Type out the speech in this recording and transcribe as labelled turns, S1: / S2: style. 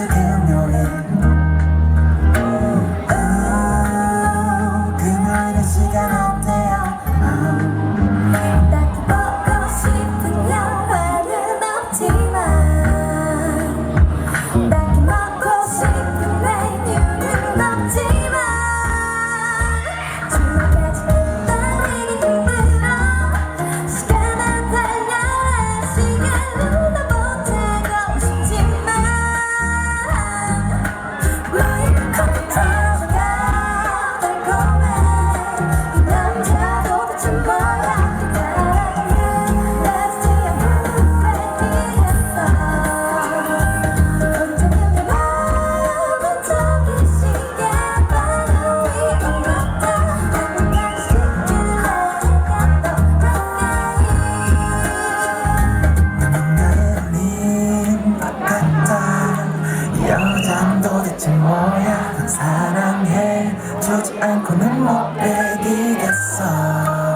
S1: सके 사랑해. 두지 않고는 못 베기겠어